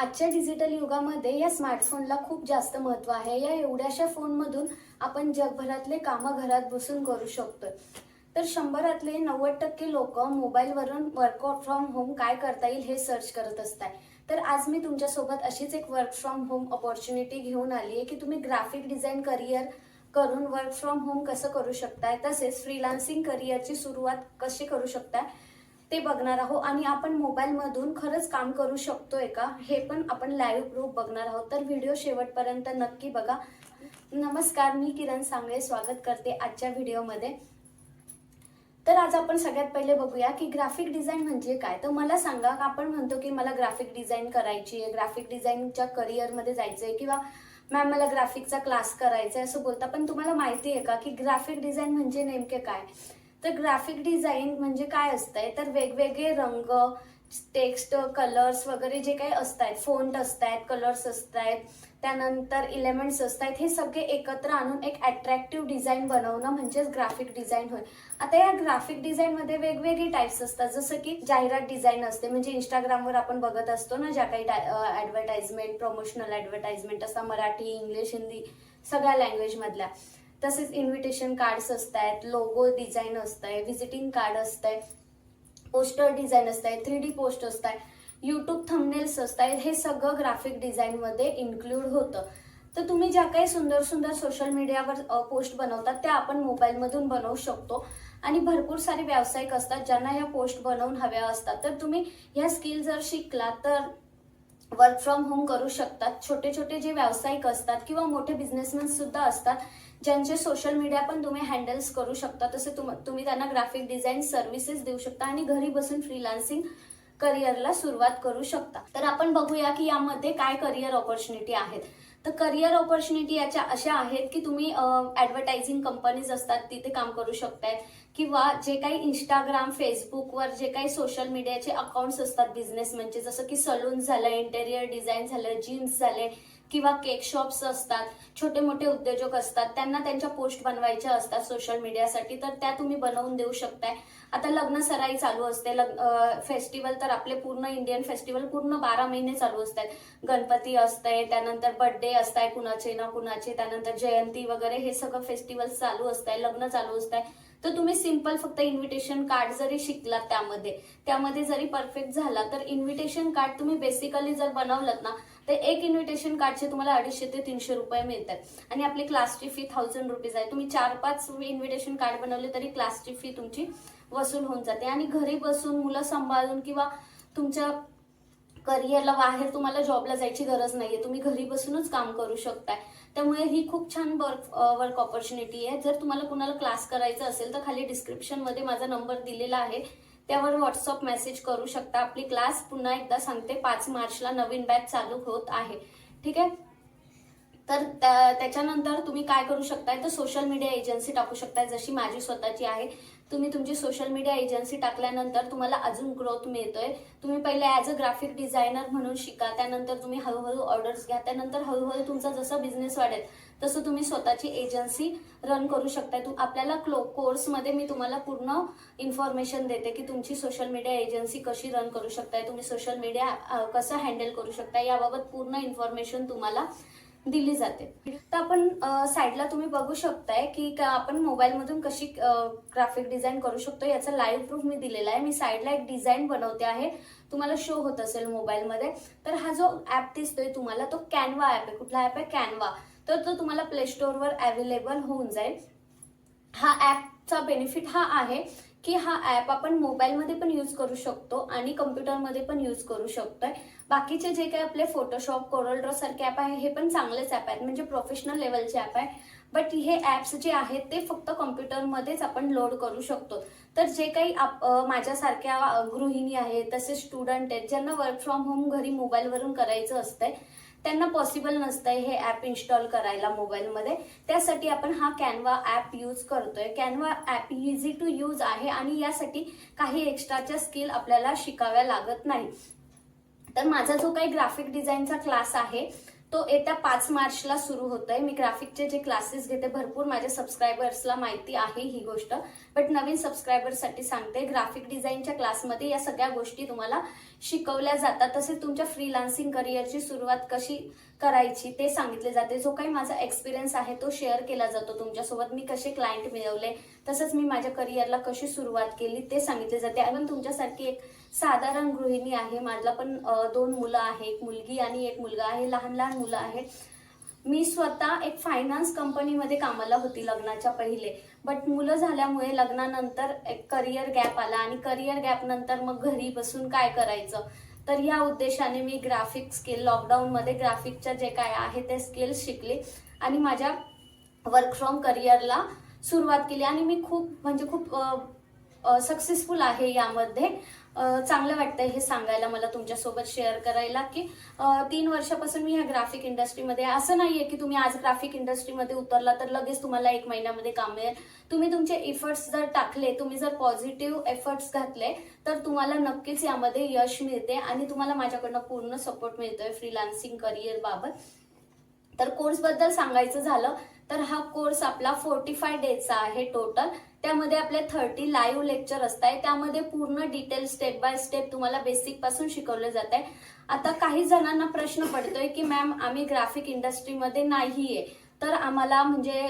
आजच्या डिजिटल युगामध्ये या स्मार्टफोनला खूप जास्त महत्त्व आहे. या एवढ्याशा फोनमधून आपण जगभरातले कामं घरात बसून करू शकतोय. तर शंभरातले नव्वद टक्के लोक मोबाईलवरून वर्क फ्रॉम होम काय करता येईल हे सर्च करत असतात तर आज मी तुमच्यासोबत अशीच एक वर्क फ्रॉम होम ऑपॉर्च्युनिटी घेऊन आली आहे की तुम्ही ग्राफिक डिझाईन करिअर करून वर्क फ्रॉम होम कसं करू शकताय? तसेच फ्रीलान्सिंग करिअरची सुरुवात कशी करू शकताय? ते बघणार आहोत आणि आपण मोबाईलमधून खरंच काम करू शकतोय का? हे पण आपण लाईव्ह प्रूफ बघणार आहोत. तर व्हिडिओ शेवटपर्यंत नक्की बघा. नमस्कार मी किरण सांगळे. स्वागत करते आजच्या व्हिडिओमध्ये तर आज आपण सगळ्यात पहिले बघूया की ग्राफिक डिझाईन म्हणजे काय? तर मला सांगा आपण म्हणतो की मला ग्राफिक डिझाईन करायची आहे. ग्राफिक डिझाईनच्या करिअरमध्ये जायचं आहे किंवा मॅम मला ग्राफिकचा क्लास करायचा आहे असं बोलता. पण तुम्हाला माहिती आहे का की ग्राफिक डिझाईन म्हणजे नेमके काय? तर ग्राफिक डिझाईन म्हणजे काय असतंय? तर वेगवेगळे रंग टेक्स्ट कलर्स वगैरे जे काही असतात फोन्ट असतात कलर्स असतात त्यानंतर इलेमेंट्स असतात हे सगळे एकत्र आणून एक अट्रॅक्टिव्ह डिझाईन बनवणं म्हणजेच ग्राफिक डिझाईन होय. आता या ग्राफिक डिझाईनमध्ये वेगवेगळे टाईप्स असतात. जसं की जाहिरात डिझाईन असते. म्हणजे इंस्टाग्रामवर आपण बघत असतो ना ज्या काही ॲडव्हर्टाइजमेंट प्रमोशनल ॲडव्हर्टाइजमेंट असतात मराठी इंग्लिश हिंदी सगळ्या लँग्वेजमधल्या तसेच इन्व्हिटेशन कार्ड्स असतात लोगो डिझाईन असतंय व्हिजिटिंग कार्ड असतंय पोस्टर डिझाईन असतात थ्री डी पोस्ट असतात यूट्यूब थंबनेल्स असतात हे सगळं ग्राफिक डिझाईनमध्ये इन्क्लूड होतं. तर तुम्ही ज्या काही सुंदर सुंदर सोशल मीडियावर पोस्ट बनवतात त्या आपण मोबाईलमधून बनवू शकतो. आणि भरपूर सारे व्यावसायिक असतात ज्यांना ह्या पोस्ट बनवून हव्या असतात. तर तुम्ही ह्या स्किल जर शिकला तर वर्क फ्रॉम होम करू शकतात. छोटे छोटे जे व्यावसायिक असतात किंवा मोठे बिझनेसमॅन सुद्धा असतात ज्यांचे सोशल मीडिया पण तुम्ही हँडल्स करू शकता तसे तुम तुम्ही त्यांना ग्राफिक डिझाईन सर्व्हिसेस देऊ शकता आणि घरी बसून फ्रीलान्सिंग करिअरला सुरुवात करू शकता. तर आपण बघूया की यामध्ये काय करिअर ऑपॉर्च्युनिटी आहेत. तर करिअर ऑपॉर्च्युनिटी याच्या अशा आहेत की तुम्ही ॲडव्हर्टायझिंग कंपनीज असतात तिथे काम करू शकताय. किंवा जे काही इंस्टाग्राम फेसबुकवर जे काही सोशल मीडियाचे अकाउंट्स असतात बिझनेस म्हणजे जसं की सलून झालं इंटेरियर डिझाईन झालं जीन्स झाले किंवा केक शॉप्स असतात छोटे मोठे उद्योजक असतात त्यांना त्यांच्या पोस्ट बनवायच्या असतात सोशल मीडियासाठी तर त्या तुम्ही बनवून देऊ शकताय. आता लग्न सराई चालू असते फेस्टिवल तर आपले पूर्ण इंडियन फेस्टिवल पूर्ण बारा महिने चालू असतात. गणपती असतंय त्यानंतर बर्थडे असताय कुणाचे ना कुणाचे त्यानंतर जयंती वगैरे हे सगळं फेस्टिवल चालू असतंय लग्न चालू असतंय. तर तुम्ही सिंपल फक्त इन्व्हिटेशन कार्ड जरी शिकलात त्यामध्ये त्यामध्ये जरी परफेक्ट झाला तर इन्व्हिटेशन कार्ड तुम्ही बेसिकली जर बनवलं ना तर एक इन्व्हिटेशन कार्डचे तुम्हाला अडीचशे ते तीनशे रुपये मिळतात. आणि आपली क्लासची फी थाउजंड रुपीज आहे. तुम्ही चार पाच इन्व्हिटेशन कार्ड बनवले तरी क्लासची फी तुमची वसूल होऊन जाते. आणि घरी बसून मुलं सांभाळून किंवा तुमच्या करिअरला बाहेर तुम्हाला जॉबला जायची गरज नाहीये. तुम्ही घरी बसूनच काम करू शकताय. त्यामुळे ही खूप छान वर्क वर्क ऑपॉर्च्युनिटी आहे. जर तुम्हाला कुणाला क्लास करायचा असेल तर खाली डिस्क्रिप्शनमध्ये माझा नंबर दिलेला आहे. त्यावर व्हॉट्सअप मेसेज करू शकता. आपली क्लास पुन्हा एकदा सांगते. पाच मार्चला नवीन बॅच चालू होत आहे. ठीक आहे? तर त्याच्यानंतर तुम्ही काय करू शकताय? तर सोशल मीडिया एजन्सी टाकू शकताय. जशी माझी स्वतःची आहे. तुम्ही तुमची सोशल मीडिया एजन्सी टाकल्यानंतर तुम्हाला अजून ग्रोथ मिळतोय. तुम्ही पहिले ॲज अ ग्राफिक डिझायनर म्हणून शिका त्यानंतर तुम्ही हळूहळू ऑर्डर्स घ्या त्यानंतर हळूहळू तुमचा जसा बिझनेस वाढेल तसं तुम्ही स्वतःची एजन्सी रन करू शकताय. तू आपल्याला क्लो कोर्समध्ये मी तुम्हाला पूर्ण इन्फॉर्मेशन देते की तुमची सोशल मीडिया एजन्सी कशी रन करू शकताय तुम्ही सोशल मीडिया कसं हँडल करू शकताय याबाबत पूर्ण इन्फॉर्मेशन तुम्हाला दिली जाते. तर आपण साईडला तुम्ही बघू शकताय की आपण मोबाईलमधून कशी ग्राफिक डिझाईन करू शकतो याचा लाईव्ह प्रूफ मी दिलेला आहे. मी साईडला एक डिझाईन बनवते आहे. तुम्हाला शो होत असेल मोबाईलमध्ये तर हा जो ॲप दिसतोय तुम्हाला तो कॅनवा ॲप आहे. कुठला ॲप आहे? कॅनवा तर तो तुम्हाला प्ले स्टोअरवर अवेलेबल होऊन जाईल. हा ॲपचा बेनिफिट हा आहे की हा ॲप आपण मोबाईलमध्ये पण यूज करू शकतो आणि कम्प्युटरमध्ये पण यूज करू शकतोय. बाकीचे जे काही आपले फोटोशॉप कोरल सारखे ॲप आहे हे पण चांगलेच ॲप आहेत. म्हणजे प्रोफेशनल लेवलचे ॲप आहे बट हे ॲप्स जे आहेत ते फक्त कम्प्युटरमध्येच आपण लोड करू शकतो. तर जे काही आप माझ्यासारख्या गृहिणी आहेत तसेच स्टुडंट आहेत ज्यांना वर्क फ्रॉम होम घरी मोबाईलवरून करायचं असतंय त्यांना पॉसिबल नसतंय हे ऍप इन्स्टॉल करायला मोबाईलमध्ये त्यासाठी आपण हा कॅनवा ऍप यूज करतोय. Canva app easy to use आहे आणि यासाठी काही एक्स्ट्राच्या स्किल आपल्याला शिकाव्या लागत नाही. तर माझा जो काही ग्राफिक डिझाईनचा क्लास आहे तो येत्या पाच मार्चला सुरू होतोय. मी ग्राफिकचे जे क्लासेस घेते भरपूर माझ्या सबस्क्रायबर्सला माहिती आहे ही गोष्ट. बट नवीन सबस्क्रायबर्ससाठी सांगते ग्राफिक डिझाईनच्या क्लासमध्ये या सगळ्या गोष्टी तुम्हाला शिकवल्या जातात. तसेच तुमच्या फ्रीलान्सिंग करिअरची सुरुवात कशी करायची ते सांगितले जाते. जो काही माझा एक्सपिरियन्स आहे तो शेअर केला जातो तुमच्यासोबत. मी कसे क्लायंट मिळवले तसंच मी माझ्या करिअरला कशी सुरुवात केली ते सांगितले जाते. आणि तुमच्यासारखी एक साधारण गृहिणी आहे. माझ्ला पण दोन मुलं आहे एक मुलगी आणि एक मुलगा आहे. लहान लहान मुलं आहेत. मी स्वतः एक फायनान्स कंपनीमध्ये कामाला होती लग्नाच्या पहिले. बट मुलं झाल्यामुळे लग्नानंतर एक करिअर गॅप आला आणि करिअर गॅप नंतर मग घरी बसून काय करायचं? तर या उद्देशाने मी ग्राफिक स्किल लॉकडाऊनमध्ये ग्राफिकच्या जे काय आहे ते स्किल्स शिकले आणि माझ्या वर्क फ्रॉम करिअरला सुरुवात केली. आणि मी खूप म्हणजे खूप सक्सेसफुल आहे यामध्ये. चांगलं वाटतंय हे सांगायला मला तुमच्यासोबत शेअर करायला की तीन वर्षापासून मी ह्या ग्राफिक इंडस्ट्रीमध्ये असं नाहीये की तुम्ही आज ग्राफिक इंडस्ट्रीमध्ये उतरला तर लगेच तुम्हाला एक महिन्यामध्ये काम मिळेल. तुम्ही तुमचे एफर्ट्स जर टाकले तुम्ही जर पॉझिटिव्ह एफर्ट्स घातले तर तुम्हाला नक्कीच यामध्ये यश मिळते आणि तुम्हाला माझ्याकडनं पूर्ण सपोर्ट मिळतोय फ्रीलान्सिंग करिअर बाबत. तर कोर्सबद्दल सांगायचं झालं तर हा कोर्स आपला फोर्टी फाय डेजचा आहे टोटल त्यामध्ये आपले थर्टी लाईव्ह लेक्चर असत आहे त्यामध्ये पूर्ण डिटेल स्टेप बाय स्टेप तुम्हाला बेसिकपासून शिकवलं जात आहे आता काही जणांना प्रश्न पडतोय की मॅम आम्ही ग्राफिक इंडस्ट्रीमध्ये नाहीये. तर आम्हाला म्हणजे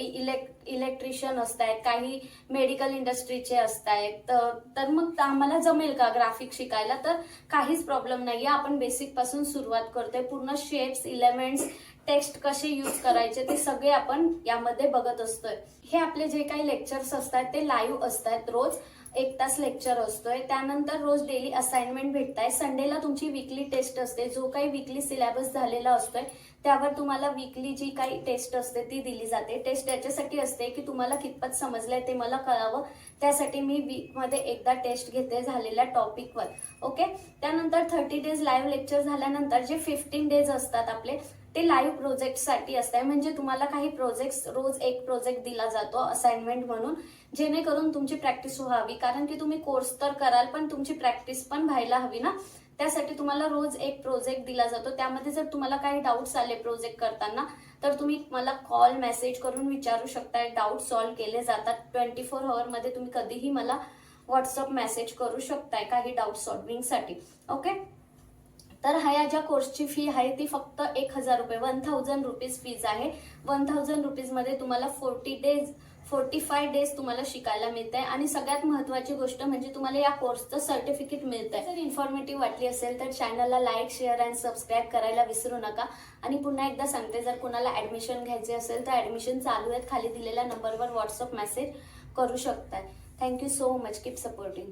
इलेक्ट इलेक्ट्रिशियन असतायत काही मेडिकल इंडस्ट्रीचे असतायत तर मग आम्हाला जमेल का ग्राफिक शिकायला? तर काहीच प्रॉब्लेम नाहीये. आपण बेसिकपासून सुरुवात करतोय. पूर्ण शेप्स इलेमेंट्स टेक्स्ट कसे यूज करायचे ते सगळे आपण यामध्ये बघत असतोय. हे आपले जे काही लेक्चर्स असतात ते लाईव्ह असतात रोज. एक तास लेक्चर असतोय. त्यानंतर रोज डेली असाइनमेंट भेटताय. संडेला तुमची विकली टेस्ट असते. जो काही विकली सिलेबस झालेला असतोय त्यावर तुम्हाला विकली जी काही टेस्ट असते ती दिली जाते. टेस्ट याच्यासाठी असते की तुम्हाला कितपत समजलंय ते मला कळावं. त्यासाठी मी वीकमध्ये एकदा टेस्ट घेते झालेल्या टॉपिकवर ओके त्यानंतर थर्टी डेज लाईव्ह लेक्चर झाल्यानंतर जे फिफ्टीन डेज असतात आपले ते लाईव्ह प्रोजेक्टसाठी असतात म्हणजे तुम्हाला काही प्रोजेक्ट रोज एक प्रोजेक्ट दिला जातो असाइनमेंट म्हणून. जेणेकरून तुमची प्रॅक्टिस व्हावी. कारण की तुम्ही कोर्स तर कराल पण तुमची प्रॅक्टिस पण व्हायला हवी ना? त्यासाठी तुम्हाला रोज एक प्रोजेक्ट दिला जातो. त्यामध्ये जर तुम्हाला काही डाऊट्स आले प्रोजेक्ट करताना तर तुम्ही मला कॉल मेसेज करून विचारू शकता डाऊट सॉल्व्ह केले जातात. ट्वेंटी फोर हवरमध्ये तुम्ही कधीही मला व्हॉट्सअप मेसेज करू शकताय काही डाऊट सॉल्विंगसाठी ओके तर हा या ज्या कोर्सची फी आहे ती फक्त एक हजार रुपये. वन थाउजंड रुपीज फीज आहे. वन थाउजंड रुपीजमध्ये तुम्हाला forty days forty five days तुम्हाला शिकायला मिळत आहे आणि सगळ्यात महत्वाची गोष्ट म्हणजे तुम्हाला या कोर्सचं सर्टिफिकेट मिळत आहे जर इन्फॉर्मेटिव्ह वाटली असेल तर चॅनलला लाईक शेअर अँड सबस्क्राईब करायला विसरू नका. आणि पुन्हा एकदा सांगते जर कुणाला ऍडमिशन घ्यायचे असेल तर ऍडमिशन चालू आहेत. खाली दिलेल्या नंबरवर व्हॉट्सअप मेसेज करू शकताय. Thank you so much keep supporting